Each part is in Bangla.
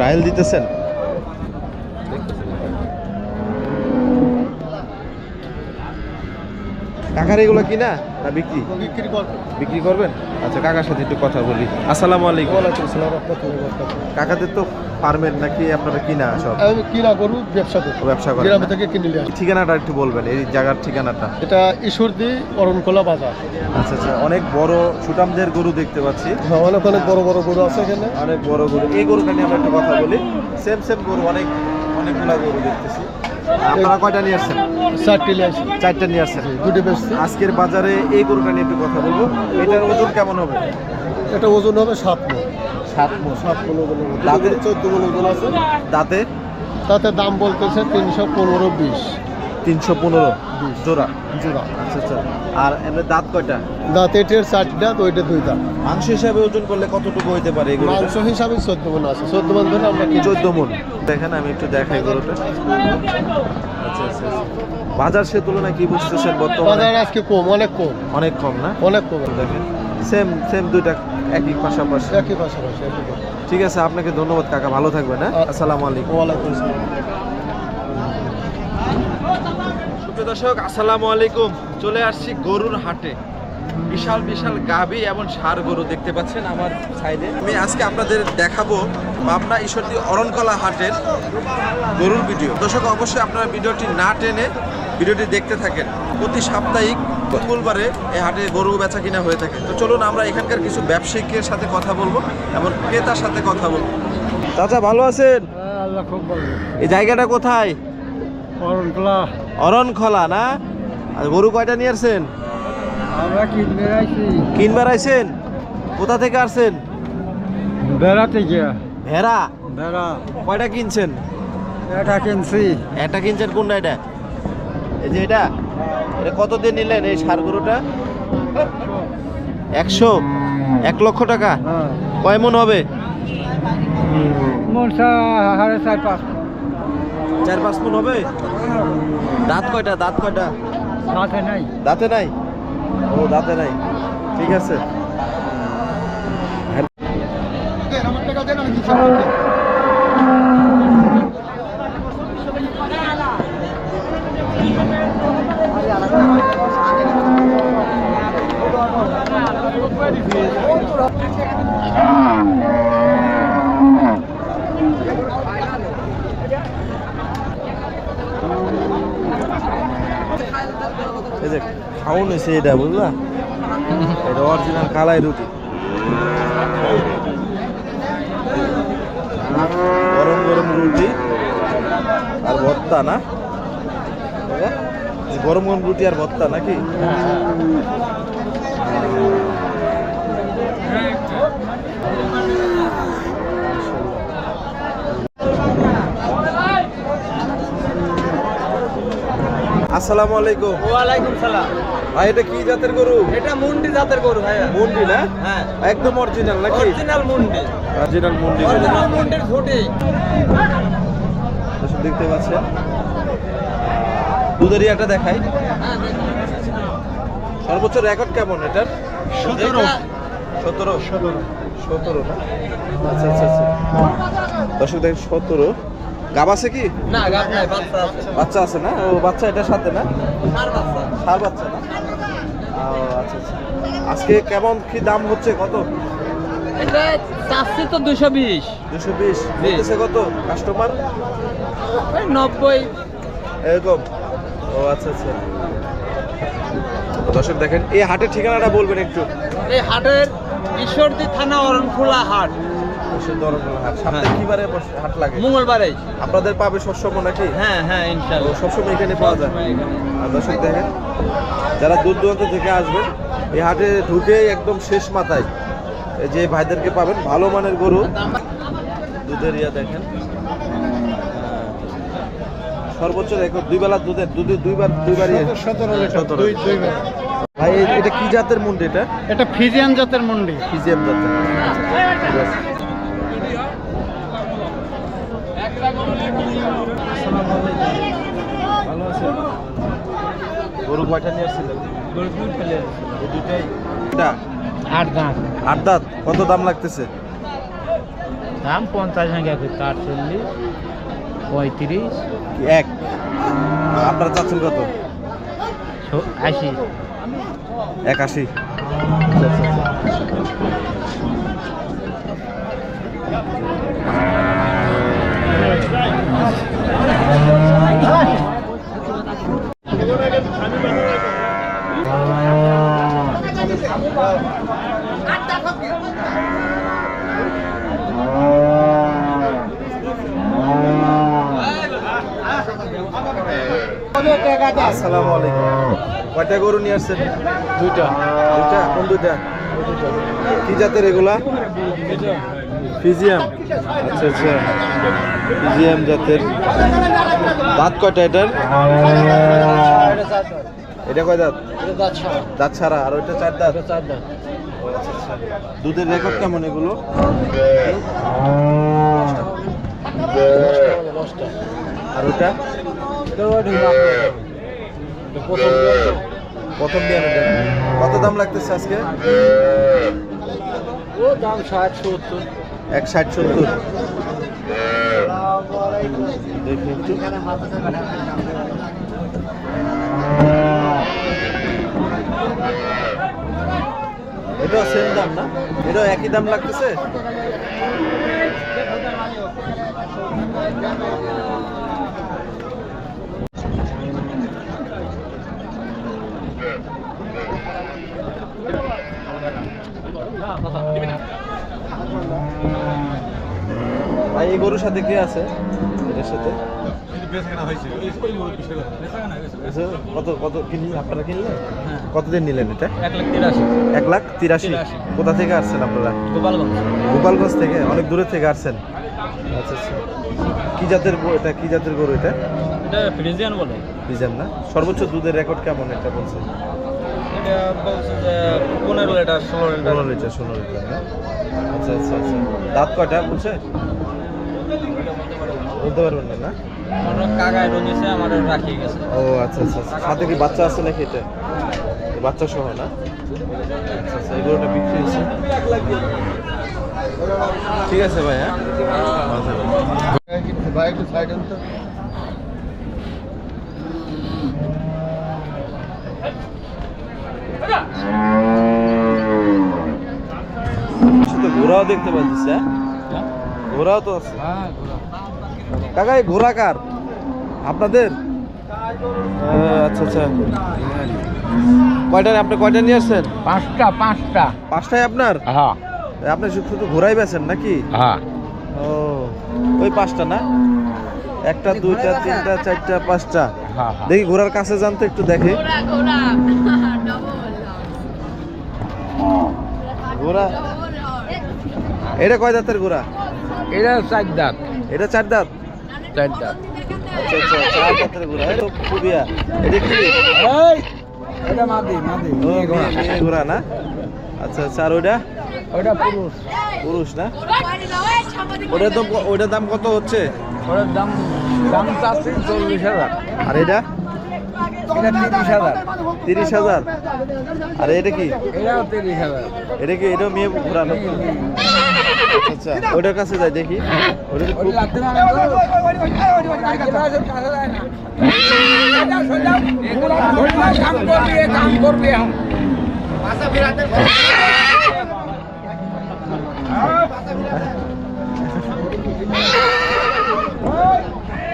ট্রায়াল দিতেছেন? কাকার এগুলো কিনা না বিক্রি? বিক্রি করব। বিক্রি করবেন? আচ্ছা কাকার সাথে একটু কথা বলি। আসসালামু আলাইকুম। ওয়ালাইকুম আসসালাম কাকাদের তো ফার্মের নাকি আপনারা কিনা সব? আমি কিনা করব ব্যবসা করব ব্যবসা করেন গ্রামে? থেকে কিনে নিয়ে ঠিকানাটা একটু বলবেন এই জায়গার ঠিকানাটা। এটা ঈশ্বরদী অরণকোলা বাজার। আচ্ছা আচ্ছা অনেক বড় সুটামদের গরু দেখতে পাচ্ছি। হ্যাঁ, অনেক অনেক বড় বড় গরু আছে এখানে। অনেক বড় গরু। এই গরুটা নিয়ে আমরা একটু কথা বলি। সেম সেম গরু অনেক অনেকগুলা গরু দেখতেছি। আপনারা কয়টা নিয়ে আসছেন? চারটে নিয়ে আসছেন চারটা নিয়ে আসছেন। দুটি বেশি। আজকের বাজারে এই গরুটা নিয়ে একটু কথা বলব। এটার ওজন কেমন হবে? এটা ওজন হবে সাত মো সাত মো সাত মন ওজন হবে। দাঁতে? চোদ্দ মন ওজন আছে। দাঁতের তাতে দাম বলতেছে তিনশো পনেরো বিশ। তিনশো পনেরো। জোড়া। জোড়া আচ্ছা আচ্ছা। আর এমনি দাঁত কয়টা? দাঁত এটের চারটি দাঁত ওইটা দুই দাঁত। মাংস হিসাবে ওজন করলে কতটুকু হইতে পারে গরুটা মাংস হিসাবে চোদ্দ মন আছে। চোদ্দ মন ধরে আমরা চোদ্দ মন। দেখেন আমি একটু দেখাই গরুটা। আচ্ছা আচ্ছা আচ্ছা। বাজার সে তুলনায় কি বুঝতেছেন বর্তমানে? বাজার আজকে কম অনেক কম। অনেক কম না? অনেক কম। দেখেন সেম সেম দুইটা একই পাশাপাশি। একই পাশাপাশি ঠিক আছে আপনাকে ধন্যবাদ কাকা। ভালো থাকবেন হ্যাঁ? আসসালামু আলাইকুম। ওয়ালাইকুম আসসালাম। সুপ্রিয় দর্শক আসসালামু আলাইকুম। চলে আসছি গরুর হাটে। বিশাল বিশাল গাবি এবং ষাড় গরু দেখতে পাচ্ছেন আমার সাইডে। আমি আজকে আপনাদের দেখাবো পাবনা ঈশ্বরদী অরণকলা হাটের গরুর ভিডিও। দর্শক অবশ্যই আপনারা ভিডিওটি না টেনে ভিডিওটি দেখতে থাকেন। প্রতি সাপ্তাহিক মঙ্গলবারে এই হাটে গরু বেচা কিনা হয়ে থাকে। তো চলুন আমরা এখানকার কিছু ব্যবসায়িকের সাথে কথা বলব এবং ক্রেতার সাথে কথা বলব। চাচা ভালো আছেন? আল্লাহ খুব ভালো। এই জায়গাটা কোথায়? অরণকলা। অরণখলা না? আর গরু কয়টা নিয়ে আসছেন? আমরা কিনবে আইছি কিনবার আইছেন কোথা থেকে আসছেন? বেড়াতে গিয়া ভেড়া? বেড়া কয়টা কিনছেন? এটা কিনছি। একটা কিনছেন কোনটা এটা? এই যে এটা? এটা কত দিয়ে নিলেন এই সার গরুটা? একশো? এক লক্ষ টাকা? হ্যাঁ। কয় মন হবে? মনসা হারে চার পাঁচ চার পাঁচ মন হবে? দাঁত কয়টা? দাঁত কয়টা? হাতে নাই। দাঁতে নাই? ও দাঁতে নাই। ঠিক আছে আমার টাকা দেন আমি কিছু এই হয়েছে এটা, বুঝলা? এটা অরিজিনাল কালাই রুটি। গরম গরম রুটি আর ভর্তা, না? গরম গরম রুটি আর ভর্তা নাকি? আসসালামু আলাইকুম। ওয়ালাইকুম সালাম। ভাই এটা কি জাতের গরু? এটা মুন্ডি জাতের গরু ভাইয়া। মুন্ডি না? হ্যাঁ। একদম অরিজিনাল নাকি? অরিজিনাল মুন্ডি। অরিজিনাল মুন্ডি। অরিজিনাল মুন্ডির ঝুটি। দর্শক দেখতে পাচ্ছেন? দুধের ইয়াটা দেখাই সর্বোচ্চ রেকর্ড কেমন এটার? সতেরো। সতেরো? সতেরো। সতেরো আচ্ছা আচ্ছা আচ্ছা। দর্শক দেখেন সতেরো। গাব আছে কি? না গাছ নাই বাচ্চা আছে। বাচ্চা আছে না? ও বাচ্চা এটার সাথে না? আর বাচ্চা। সার বাচ্চা না? আচ্ছা আচ্ছা আজকে কেমন কি দাম হচ্ছে? কত? এটা চাচ্ছি তো দুশো বিশ। দুশো বিশ। বলতেছে কত? কাস্টমার নব্বই। এরকম। ও আচ্ছা আচ্ছা। দর্শক দেখেন এই হাটের ঠিকানাটা বলবেন একটু। এই হাটের ঈশ্বরদী থানা অরণখোলা হাট। হাট। সপ্তাহে হাট লাগে? মঙ্গলবারে আপনাদের পাবে সবসময় নাকি? হ্যাঁ হ্যাঁ ও, ইনশাল্লাহ সবসময় এখানে পাওয়া যায়। দর্শক দেখেন যারা দূর দূরান্ত থেকে আসবেন এই হাটে ঢুকেই একদম শেষ মাথায় এই যে ভাইদেরকে পাবেন ভালো মানের গরু। দুধের ইয়া দেখেন। সর্বোচ্চ রেকর্ড দুই বেলা দুধের দুধে দুইবার দুইবার ইয়ে। ভাই এটা কি জাতের মুন্ডি এটা? এটা ফিজিয়ান জাতের মন্ডি। পিজিএম জাতের। গরু কয়টা নিয়ে আসছিলেন? এই দুইটাই? এটা? আট দাঁত। আট দাঁত? কত দাম লাগতেছে? দাম পঞ্চাশ ভাঙা করতে আটচল্লিশ পঁয়ত্রিশ। এক? আপনারা চাচ্ছেন কত? আশি। একাশি। আসসালামু আলাইকুম। কয়টা গরু নিয়ে আসছেন? দুইটা। দুইটা? কোন দুইটা? কি জাতের এগুলা? ফিজিয়াম। আচ্ছা আচ্ছা। ফিজিয়াম জাতের দাঁত কয়টা এটার? এটা কয় দাঁত? দাঁত ছাড়া আর ওইটা চার দাঁত? ও, আচ্ছা, আচ্ছা। দুধের রেকর্ড কেমন এগুলো? আর ওটা প্রথম এটা কত দাম লাগতেছে আজকে? ও দাম ষাট সত্তর। এক ষাট সত্তর। দেখি এটাও সেম দাম না? এটাও একই দাম লাগতেছে? ভাই এই গরুর সাথে কে আছে? এটার সাথে? আচ্ছা, কত কত কিনলেন আপনারা কিনলেন? কতদিন নিলেন এটা? এক লাখ তিরাশি। কোথা থেকে আসছেন আপনারা? গোপালগঞ্জ। থেকে? অনেক দূরে থেকে আসছেন? আচ্ছা আচ্ছা। কি জাতের এটা? কি জাতের গরু এটা? ফ্রিজিয়ান বলে। না? সর্বোচ্চ দুধের রেকর্ড কেমন এটা বলছে? এটা বলছে যে পনেরো লিটার ষোলো লিটার। ষোলো লিটার আচ্ছা আচ্ছা আচ্ছা। দাঁত কয়টা বলছে? বলতে পারবেন না না? রয়েছে আমার রাখিয়ে গেছে। ও আচ্ছা আচ্ছা আচ্ছা। সাথে কি বাচ্চা আছে নাকি এটা? বাচ্চা সহ না? আচ্ছা আচ্ছা এই বিক্রি হয়েছে। ঠিক আছে ভাই হ্যাঁ। শুধু ঘোড়াও দেখতে পাচ্ছিস হ্যাঁ? ঘোড়াও তো আছে। হ্যাঁ কাকা এই ঘোড়া কার? আপনাদের? আচ্ছা আচ্ছা। কয়টা আপনি কয়টা নিয়ে আসছেন? পাঁচটা পাঁচটা। পাঁচটাই আপনার? হ্যাঁ। আপনি শুধু শুধু ঘোড়াই বেছেন নাকি? হ্যাঁ। ও ওই পাঁচটা না? একটা দুইটা তিনটা চারটা পাঁচটা। হ্যাঁ দেখি ঘোড়ার কাছে যান তো একটু দেখি। ঘোড়া? এটা কয় দাঁতের ঘোড়া? এটা চার দাঁত। এটা চার দাঁত? চার দাঁত আচ্ছা আচ্ছা চার দাঁতের ঘোড়া তো খুবিয়া। এটা কি? এই এটা মাদি মাদি মেয়ে- মেয়ে ঘোড়া না? আচ্ছা আচ্ছা আর ওইটা? ওটা পুরুষ। পুরুষ না? ওটার তো ওইটার দাম কত হচ্ছে? ওটার দাম দাম চাচ্ছি চল্লিশ হাজার। আর এটা? এটা তিরিশ হাজার তিরিশ হাজার আর এটা কি তিরিশ হাজার এটা কি এটাও মেয়ে ঘোরানো আচ্ছা আচ্ছা ওটার কাছে যাই দেখি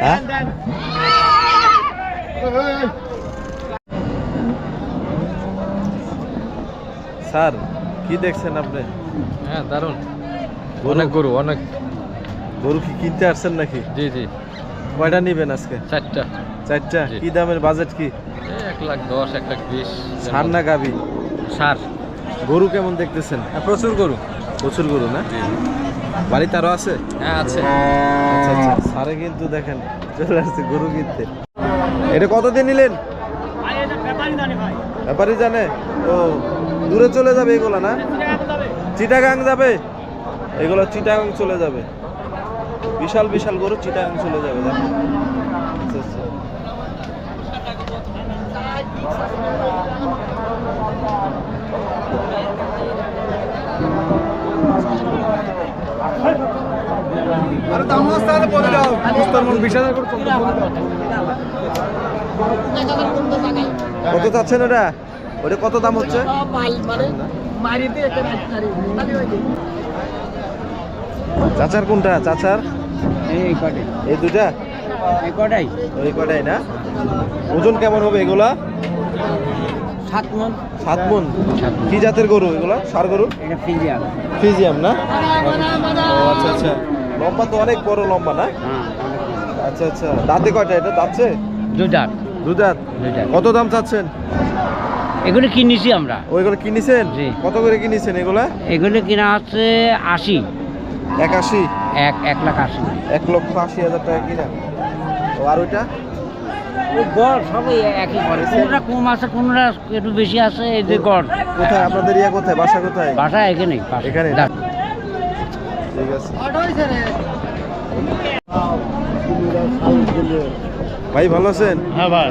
হ্যাঁ স্যার কি দেখছেন আপনি? হ্যাঁ দারুণ অনেক গরু অনেক। গরু কি কিনতে আসছেন নাকি? জি জি। কয়টা নিবেন আজকে? চারটা। চারটা। কি দামের বাজেট কি? এক লাখ দশ এক লাখ বিশ। সার না গাবি সার। গরু কেমন দেখতেছেন? প্রচুর গরু। প্রচুর গরু না? বাড়িতে আরও আছে? হ্যাঁ আছে। আচ্ছা আচ্ছা। সারে কিন্তু দেখেন চলে আসছে গরু কিনতে। এটা কতদিন নিলেন? ব্যাপারই জানে? ও দূরে চলে যাবে এগুলো না? চিটাগাং যাবে? এগুলো চিটাগাং চলে যাবে। বিশাল বিশাল গরু চিটাগাং চলে যাবে কত চাচ্ছেন ওটা? ওটা কত দাম হচ্ছে? চাচার কোনটা? চাচার? এই দুটা ওই কটাই না? ওজন কেমন হবে এগুলা? সাত মন। সাত মন। কি জাতের গরু এগুলা? সার গরু? এটা ফিজিয়াম। ফিজিয়াম না? ও আচ্ছা আচ্ছা। লম্বা তো অনেক বড় লম্বা না? হ্যাঁ আচ্ছা আচ্ছা। দাঁতে কয়টা এটা? দাঁতছে দুটা দু দাঁত। দুটা কত দাম চাচ্ছেন? এগুলো কিনেছি আমরা। ওইগুলো কিনেছেন? জি। কত করে কিনেছেন এগুলো? এগুলো কিনা হচ্ছে আশি। একাশি এক এক লাখ আশি। এক লক্ষ আশি হাজার টাকা কিনা। ও আর ওইটা? ওই গড় সবই একই করে কোনটা কম আছে কোনটা একটু বেশি আছে এই যে গড়। কোথায়? আপনাদের ইয়া কোথায়? বাসা কোথায়? বাসা এখানে? এখানে? ঠিক আছে। ভাই ভালো আছেন? হ্যাঁ ভাই।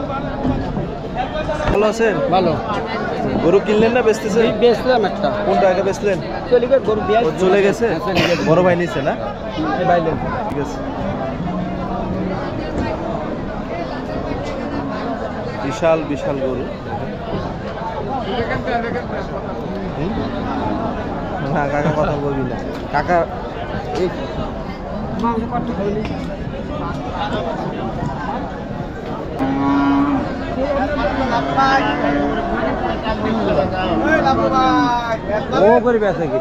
ভালো আছেন? ভালো। গরু কিনলেন না বেচতেছেন? বেচলাম একটা। কোনটা এটা বেচলেন? চলে গেছে গরু দিয়ে ও চলে গেছে? বড় ভাই নিছে না? ঠিক আছে। বিশাল বিশাল গরু। না কাকা কথা বলবি না। কাকা এই ও করে বেচা কি